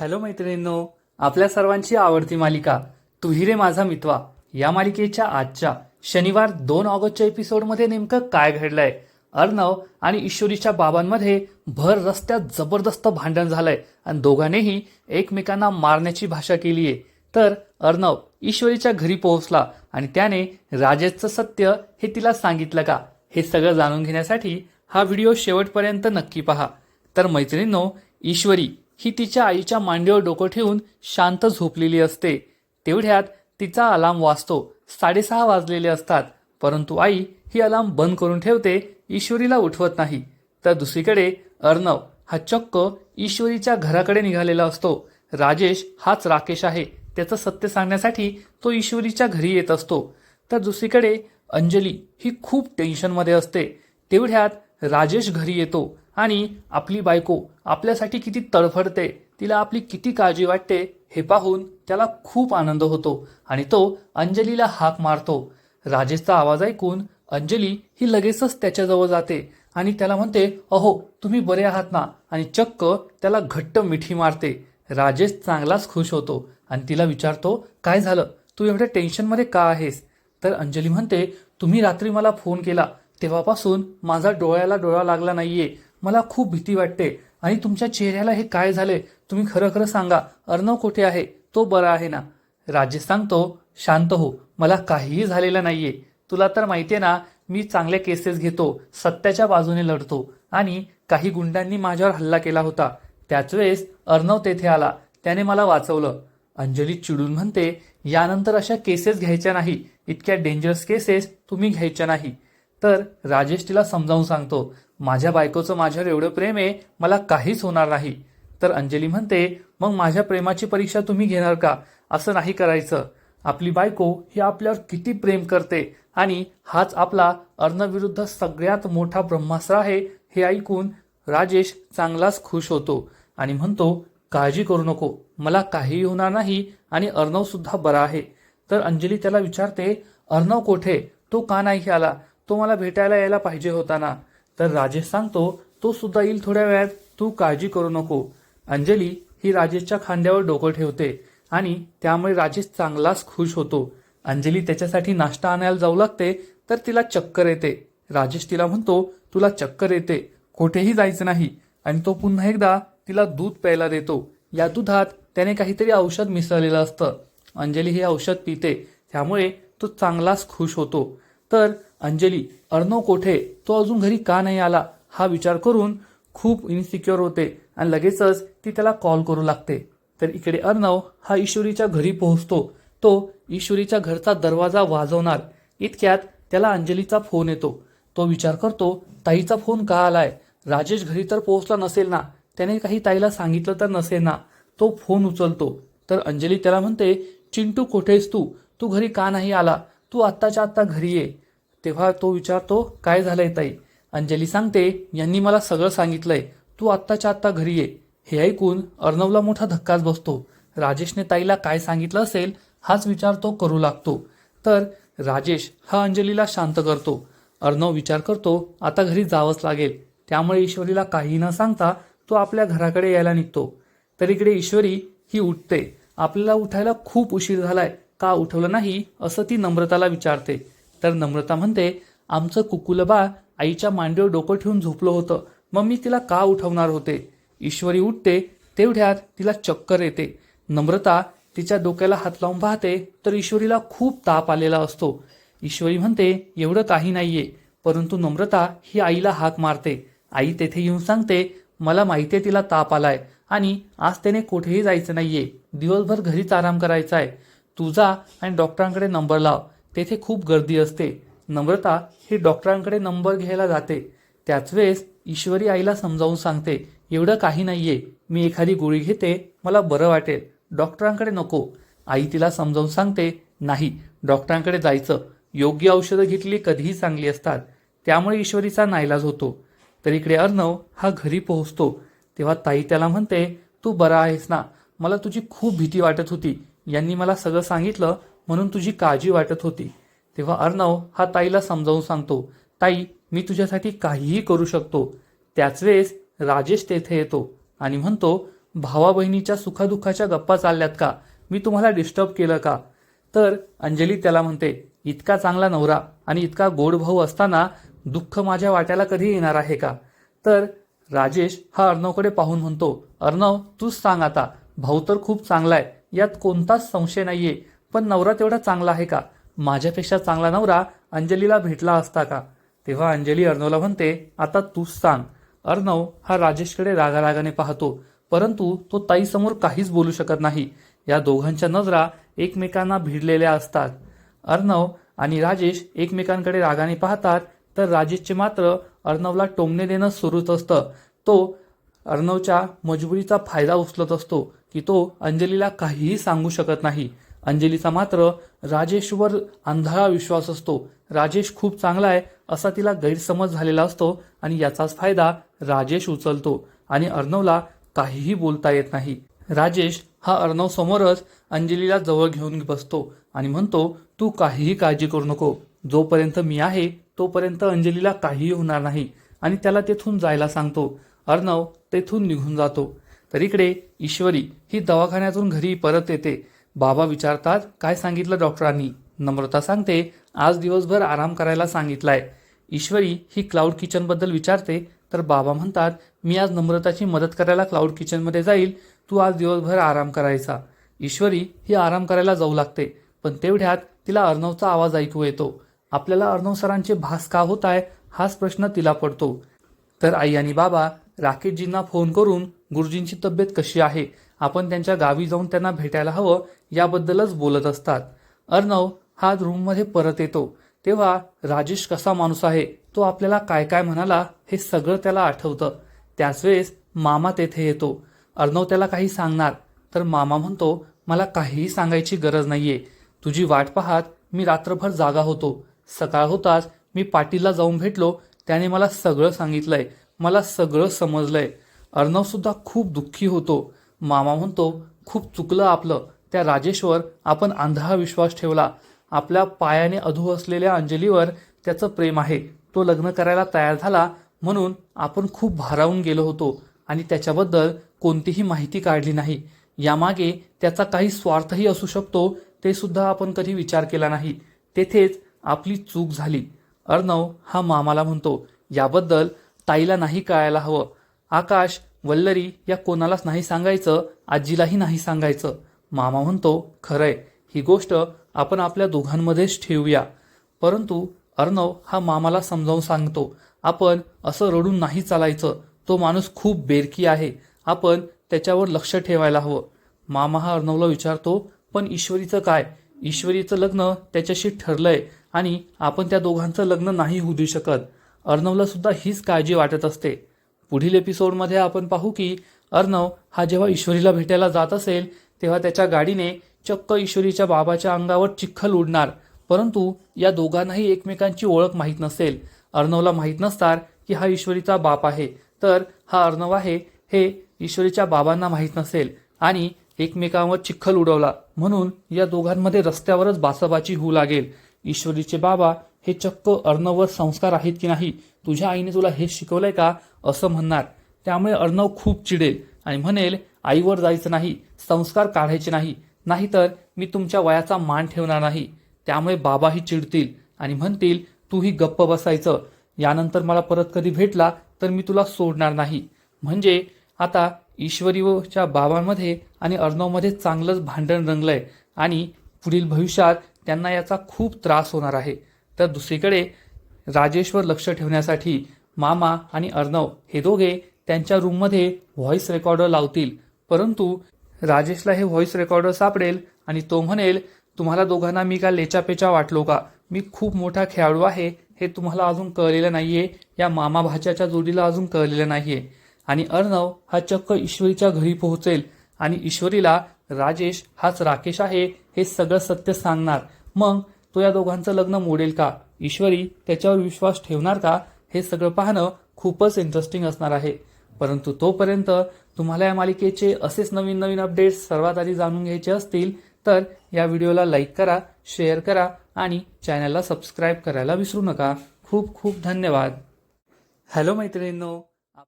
Hello मैत्रिणींनो आपल्या सर्वांची आवडती मालिका तुही रे माझा मितवा या मालिकेच्या आजच्या शनिवार दोन ऑगस्टच्या एपिसोडमध्ये नेमकं काय घडलंय? अर्णव आणि ईश्वरीच्या बाबांमध्ये भर रस्त्यात जबरदस्त भांडण झालंय आणि दोघांनीही एकमेकांना मारण्याची भाषा केलीये तर अर्णव ईश्वरीच्या घरी पोहोचला आणि त्याने राजेशचं सत्य हे तिला सांगितलं का? हे सगळं जाणून घेण्यासाठी हा व्हिडिओ शेवटपर्यंत नक्की पहा. तर मैत्रिणींनो ईश्वरी ही तिच्या आईच्या मांडीवर डोकं ठेवून शांत झोपलेली असते. तेवढ्यात तिचा अलार्म वाजतो. साडेसहा वाजलेले असतात. परंतु आई ही अलार्म बंद करून ठेवते ईश्वरीला उठवत नाही. तर दुसरीकडे अर्णव हा चक्क ईश्वरीच्या घराकडे निघालेला असतो. राजेश हाच राकेश आहे. त्याचं सत्य सांगण्यासाठी तो ईश्वरीच्या घरी येत असतो. तर दुसरीकडे अंजली ही खूप टेन्शनमध्ये असते. तेवढ्यात राजेश घरी येतो. आणि आपली बायको आपल्यासाठी किती तडफडते तिला आपली किती काळजी वाटते हे पाहून त्याला खूप आनंद होतो आणि तो अंजलीला हाक मारतो. राजेशचा आवाज ऐकून अंजली ही लगेचच त्याच्याजवळ जाते आणि त्याला म्हणते अहो तुम्ही बरे आहात ना? आणि चक्क त्याला घट्ट मिठी मारते. राजेश चांगलाच खुश होतो आणि तिला विचारतो काय झालं? तू एवढ्या टेन्शनमध्ये का आहेस? तर अंजली म्हणते तुम्ही रात्री मला फोन केला. तेव्हापासून माझा डोळ्याला डोळा लागला नाहीये. मला खूप भीती वाटते. आणि तुमच्या चेहऱ्याला हे काय झाले तुम्ही खरं खरं सांगा. अर्णव कुठे आहे? तो बरा आहे ना? राजेश सांगतो शांत हो. मला काहीही झालेलं नाहीये. तुला तर माहितीये ना मी चांगल्या केसेस घेतो सत्याच्या बाजूने लढतो. आणि काही गुंडांनी माझ्यावर हल्ला केला होता. त्याच वेळेस अर्णव तेथे आला. त्याने मला वाचवलं. अंजली चिडून म्हणते यानंतर अशा केसेस घ्यायच्या नाही. इतक्या डेंजरस केसेस तुम्ही घ्यायच्या नाही. तर राजेश तिला समजावून सांगतो माझ्या बायकोचं माझ्यावर एवढं प्रेम आहे मला काहीच होणार नाही. तर अंजली म्हणते मग माझ्या प्रेमाची परीक्षा तुम्ही घेणार का? असं नाही करायचं. आपली बायको ही आपल्यावर किती प्रेम करते आणि हाच आपला अर्णविरुद्ध सगळ्यात मोठा ब्रह्मास्त्र आहे हे ऐकून राजेश चांगलाच खुश होतो आणि म्हणतो काळजी करू नको मला काहीही होणार नाही आणि अर्णव सुद्धा बरा आहे. तर अंजली त्याला विचारते अर्णव कोठे? तो का नाही आला? तो मला भेटायला यायला पाहिजे होता ना. तर राजेश सांगतो तो सुद्धा येईल थोड्या वेळात. तू काळजी करू नको. अंजली ही राजेशच्या खांद्यावर डोकं ठेवते आणि त्यामुळे राजेश चांगलाच खुश होतो. अंजली त्याच्यासाठी नाश्ता आणायला जाऊ लागते तर तिला चक्कर येते. राजेश तिला म्हणतो तुला चक्कर येते. कुठेही जायचं नाही. आणि तो पुन्हा एकदा तिला दूध प्यायला देतो. या दुधात त्याने काहीतरी औषध मिसळलेलं असतं. अंजली हे औषध पिते. त्यामुळे तो चांगलाच खुश होतो. तर अंजली अर्णव कोठे? तो अजून घरी का नाही आला? हा विचार करून खूप इन्सिक्युअर होते आणि लगेचच ती त्याला कॉल करू लागते. तर इकडे अर्णव हा ईश्वरीच्या घरी पोहोचतो. तो ईश्वरीच्या घरचा दरवाजा वाजवणार. इतक्यात त्याला अंजलीचा फोन येतो. तो विचार करतो ताईचा फोन का आलाय? राजेश घरी तर पोहोचला नसेल ना? त्याने काही ताईला सांगितलं तर नसेल ना? तो फोन उचलतो. तर अंजली त्याला म्हणते चिंटू कोठेस तू? तू घरी का नाही आला? तू आत्ताच्या आत्ता घरी ये. तेव्हा तो विचारतो काय झालंय ताई? अंजली सांगते यांनी मला सगळं सांगितलंय. तू आत्ताच्या आत्ता घरी ये. हे ऐकून अर्णवला मोठा धक्काच बसतो. राजेशने ताईला काय सांगितलं असेल हाच विचार तो करू लागतो. तर राजेश हा अंजलीला शांत करतो. अर्णव विचार करतो आता घरी जावंच लागेल. त्यामुळे ईश्वरीला काही न सांगता तो आपल्या घराकडे यायला निघतो. तर इकडे ईश्वरी ही उठते. आपल्याला उठायला खूप उशीर झालाय. का उठवलं नाही असं ती नम्रताला विचारते. तर नम्रता म्हणते आमचं कुकुलबा आईच्या मांडीवर डोकं ठेवून झोपलं होतं. मग मी तिला का उठवणार होते? ईश्वरी उठते तेवढ्यात तिला चक्कर येते. नम्रता तिच्या डोक्याला हात लावून पाहते तर ईश्वरीला खूप ताप आलेला असतो. ईश्वरी म्हणते एवढं काही नाहीये परंतु नम्रता ही आईला हाक मारते. आई तेथे येऊन सांगते मला माहिती आहे तिला ताप आलाय आणि आज त्याने कुठेही जायचं नाहीये. दिवसभर घरीच आराम करायचा आहे तुझा आणि डॉक्टरांकडे नंबर लाव. तेथे खूप गर्दी असते. नम्रता ही डॉक्टरांकडे नंबर घ्यायला जाते. त्याच वेळेस ईश्वरी आईला समजावून सांगते एवढं काही नाहीये. मी एखादी गोळी घेते. मला बरं वाटेल. डॉक्टरांकडे नको. आई तिला समजावून सांगते नाही डॉक्टरांकडे जायचं. योग्य औषधं घेतली कधीही चांगली असतात. त्यामुळे ईश्वरीचा नाईलाज होतो. तर इकडे अर्णव हा घरी पोहोचतो. तेव्हा ताई त्याला म्हणते तू बरा आहेस ना. मला तुझी खूप भीती वाटत होती. यांनी मला सगळं सांगितलं. म्हणून तुझी काळजी वाटत होती. तेव्हा अर्णव हा ताईला समजावून सांगतो ताई मी तुझ्यासाठी काहीही करू शकतो. त्याच वेळेस राजेश तेथे येतो आणि म्हणतो भावा बहिणीच्या सुखादुःखाच्या गप्पा चालल्यात का? मी तुम्हाला डिस्टर्ब केलं का? तर अंजली त्याला म्हणते इतका चांगला नवरा आणि इतका गोड भाऊ असताना दुःख माझ्या वाट्याला कधी येणार आहे का? तर राजेश हा अर्णवकडे पाहून म्हणतो अर्णव तूच सांग आता भाऊ तर खूप चांगला आहे यात कोणताच संशय नाहीये. पण नवरा तेवढा चांगला आहे का? माझ्यापेक्षा चांगला नवरा अंजलीला भेटला असता का? तेव्हा अंजली अर्णवला म्हणते आता तूच सांग. अर्णव हा राजेशकडे रागारागाने पाहतो परंतु तो ताईसमोर काहीच बोलू शकत नाही. या दोघांच्या नजरा एकमेकांना भिडलेल्या असतात. अर्णव आणि राजेश एकमेकांकडे रागाने पाहतात तर राजेशचे मात्र अर्णवला टोमणे देणं सुरूच असतं. तो अर्णवच्या मजबुरीचा फायदा उचलत असतो की तो अंजलीला काहीही सांगू शकत नाही. अंजलीचा मात्र राजेशवर आंधळा विश्वास असतो. राजेश खूप चांगला आहे असा तिला गैरसमज झालेला असतो आणि याचाच फायदा राजेश उचलतो आणि अर्णवला काहीही बोलता येत नाही. राजेश हा अर्णव समोरच अंजलीला जवळ घेऊन बसतो आणि म्हणतो तू काहीही काळजी करू नको. जोपर्यंत मी आहे तोपर्यंत अंजलीला काहीही होणार नाही. आणि त्याला तेथून जायला सांगतो. अर्णव तेथून निघून जातो. तर इकडे ईश्वरी ही दवाखान्यातून घरी परत येते. बाबा विचारतात काय सांगितलं डॉक्टरांनी? नम्रता सांगते आज दिवसभर आराम करायला सांगितलाय. ईश्वरी ही क्लाउड किचनबद्दल विचारते तर बाबा म्हणतात मी आज नम्रताची मदत करायला क्लाउड किचनमध्ये जाईल तू आज दिवसभर आराम करायचा. ईश्वरी ही आराम करायला जाऊ लागते पण तेवढ्यात तिला अर्णवचा आवाज ऐकू येतो. आपल्याला अर्णव सरांचे भास का होत आहे? हाच प्रश्न तिला पडतो. तर आई आणि बाबा राकेशजींना फोन करून गुरुजींची तब्येत कशी आहे? आपण त्यांच्या गावी जाऊन त्यांना भेटायला हवं याबद्दलच बोलत असतात. अर्णव हा रूममध्ये परत येतो. तेव्हा राजेश कसा माणूस आहे तो आपल्याला काय काय म्हणाला हे सगळं त्याला आठवतं. त्याच वेळेस मामा तेथे येतो. अर्णव त्याला काही सांगणार. तर मामा म्हणतो मला काहीही सांगायची गरज नाहीये. तुझी वाट पाहत मी रात्रभर जागा होतो. सकाळ होताच मी पाटीलला जाऊन भेटलो. त्याने मला सगळं सांगितलंय. मला सगळं समजलंय. अर्णव सुद्धा खूप दुःखी होतो. मामा म्हणतो खूप चुकलं आपलं. त्या राजेशवर आपण आंधळा विश्वास ठेवला. आपल्या पायाने अधू असलेल्या अंजलीवर त्याचं प्रेम आहे. तो लग्न करायला तयार झाला म्हणून आपण खूप भारावून गेलो होतो आणि त्याच्याबद्दल कोणतीही माहिती काढली नाही. यामागे त्याचा काही स्वार्थही असू शकतो ते सुद्धा आपण कधी विचार केला नाही. तेथेच आपली चूक झाली. अर्णव हा मामाला म्हणतो याबद्दल ताईला नाही कळायला हवं. आकाश वल्लरी या कोणालाच नाही सांगायचं आजीलाही नाही सांगायचं. मामा म्हणतो खरंय ही गोष्ट आपण आपल्या दोघांमध्येच ठेवूया. परंतु अर्णव हा मामाला समजावून सांगतो आपण असं रडून नाही चालायचं. तो माणूस खूप बेरकी आहे. आपण त्याच्यावर लक्ष ठेवायला हवं. मामा हा अर्णवला विचारतो पण ईश्वरीचं काय? ईश्वरीचं लग्न त्याच्याशी ठरलंय आणि आपण त्या दोघांचं लग्न नाही होऊ देऊ शकत. अर्णवला सुद्धा हीच काळजी वाटत असते. पुढील एपिसोडमध्ये आपण पाहू की अर्णव हा जेव्हा ईश्वरीला भेटायला जात असेल तेव्हा त्याच्या गाडीने चक्क ईश्वरीच्या बाबाच्या अंगावर चिखल उडणार. परंतु या दोघांनाही एकमेकांची ओळख माहीत नसेल. अर्णवला माहीत नसणार की हा ईश्वरीचा बाप आहे. तर हा अर्णव आहे हे ईश्वरीच्या बाबांना माहीत नसेल आणि एकमेकांवर चिखल उडवला. म्हणून या दोघांमध्ये रस्त्यावरच बासाबाची होऊ लागेल. ईश्वरीचे बाबा हे चक्क अर्णववर संस्कार आहेत की नाही? तुझ्या आईने तुला हे शिकवलंय का? असं म्हणणार. त्यामुळे अर्णव खूप चिडेल आणि म्हणेल आईवर जायचं नाही संस्कार काढायचे नाही नाहीतर मी तुमच्या वयाचा मान ठेवणार नाही. त्यामुळे बाबाही चिडतील आणि म्हणतील तूही गप्प बसायचं. यानंतर मला परत कधी भेटला तर मी तुला सोडणार नाही. म्हणजे आता ईश्वरीच्या बाबांमध्ये आणि अर्णवमध्ये चांगलंच भांडण रंगलंय आणि पुढील भविष्यात त्यांना याचा खूप त्रास होणार आहे. तर दुसरीकडे राजेशवर लक्ष ठेवण्यासाठी मामा आणि अर्णव हे दोघे त्यांच्या रूममध्ये व्हॉइस रेकॉर्डर लावतील. परंतु राजेशला हे व्हॉइस रेकॉर्डर सापडेल आणि तो म्हणेल तुम्हाला दोघांना मी का लेचापेचा वाटलो का? मी खूप मोठा खेळाडू आहे हे तुम्हाला अजून कळलेलं नाहीये. या मामा भाच्याच्या जोडीला अजून कळलेलं नाहीये. आणि अर्णव हा चक्क ईश्वरीच्या घरी पोहोचेल आणि ईश्वरीला राजेश हाच राकेश आहे हे सगळं सत्य सांगणार. मग तो या दोघांचं लग्न मोडेल का? ईश्वरी त्याच्यावर विश्वास ठेवणार का? हे सगळं पाहणं खूपच इंटरेस्टिंग असणार आहे. परंतु तोपर्यंत तुम्हाला या मालिकेचे असेच नवीन नवीन अपडेट्स सर्वात आधी जाणून घ्यायचे असतील तर या व्हिडिओला लाईक करा शेअर करा आणि चॅनलला सबस्क्राईब करायला विसरू नका. खूप खूप धन्यवाद. हॅलो मैत्रिणींनो